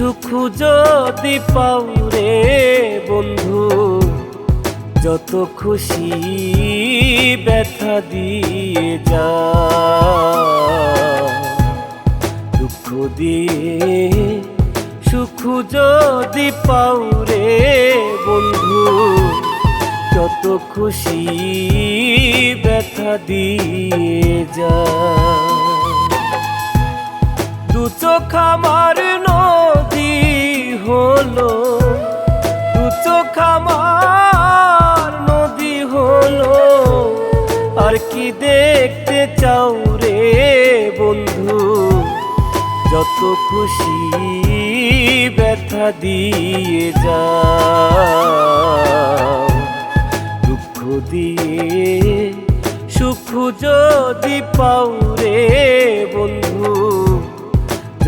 সুখ যদি পাও রে বন্ধু, যত খুশি ব্যথা দিয়ে যা। দুঃখ দিয়ে, সুখ যদি পাও রে বন্ধু, যত খুশি ব্যথা দিয়ে যা। দু চোখ আমার নদী হলো, দু চোখ আমার নদী হলো। আর কি দেখতে চাও রে বন্ধু? যত খুশি ব্যথা দিয়ে যা দুঃখ দিয়ে সুখ যদি পাও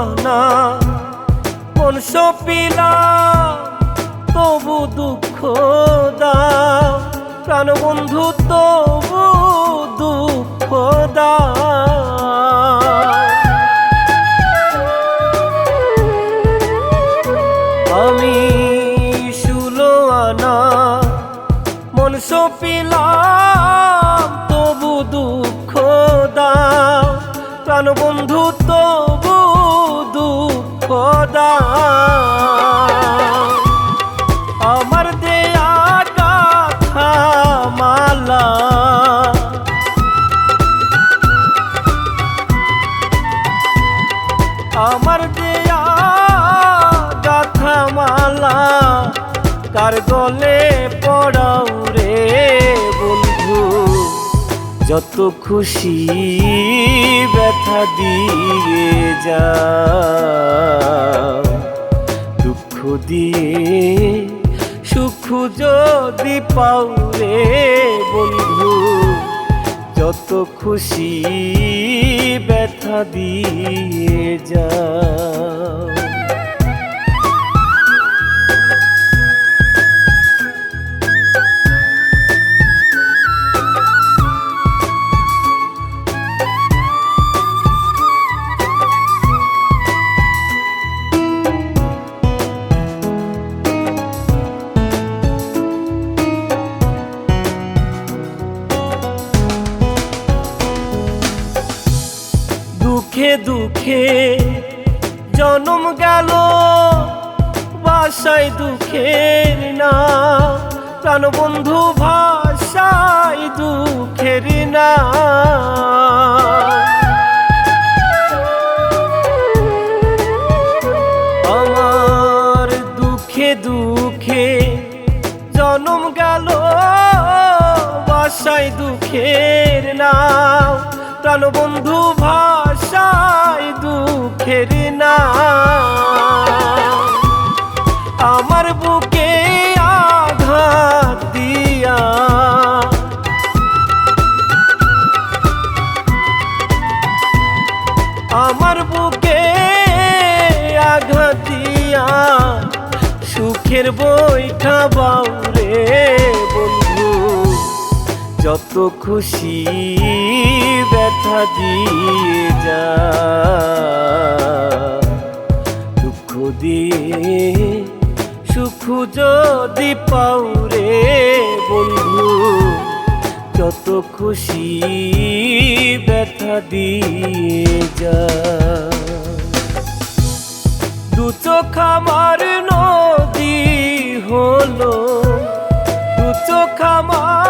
আনা মন সপিলা, তবু দুঃখ দাও। প্রাণ বন্ধু তবু দুঃখ দাও। আমি ষোলো আনা মন সপিলাম, তবু দুঃখ দাও। প্রাণ বন্ধু তবু আমার দেয়া গাথা মালা। আমার দেয়া গাথা মালা কার গলে পড়াও যত খুশি ব্যথা দিয়ে যা দুঃখ দিয়ে সুখ যদি পাও রে বন্ধু, যত খুশি ব্যথা দিয়ে যা দুঃখে দুঃখে জনম গেল বাসায় দুঃখের না। প্রাণবন্ধু ভাষায় দুঃখের না। আমার দুঃখে দুঃখে জনম গেল বাসায় দুঃখের নাও প্রাণবন্ধু ভাষায় দুঃখের না। আমার বুকে আঘাত দিয়া। আমার বুকে আঘাত দিয়া সুখের বইটা বাউরে বন্ধু। যত খুশি ব্যথা দিয়ে যা। দুঃখ দিয়ে, সুখ যদি পাও রে বন্ধু, যত খুশি ব্যথা দিয়ে যা। দু চোখ আমার নদী হলো, দু চোখ আমার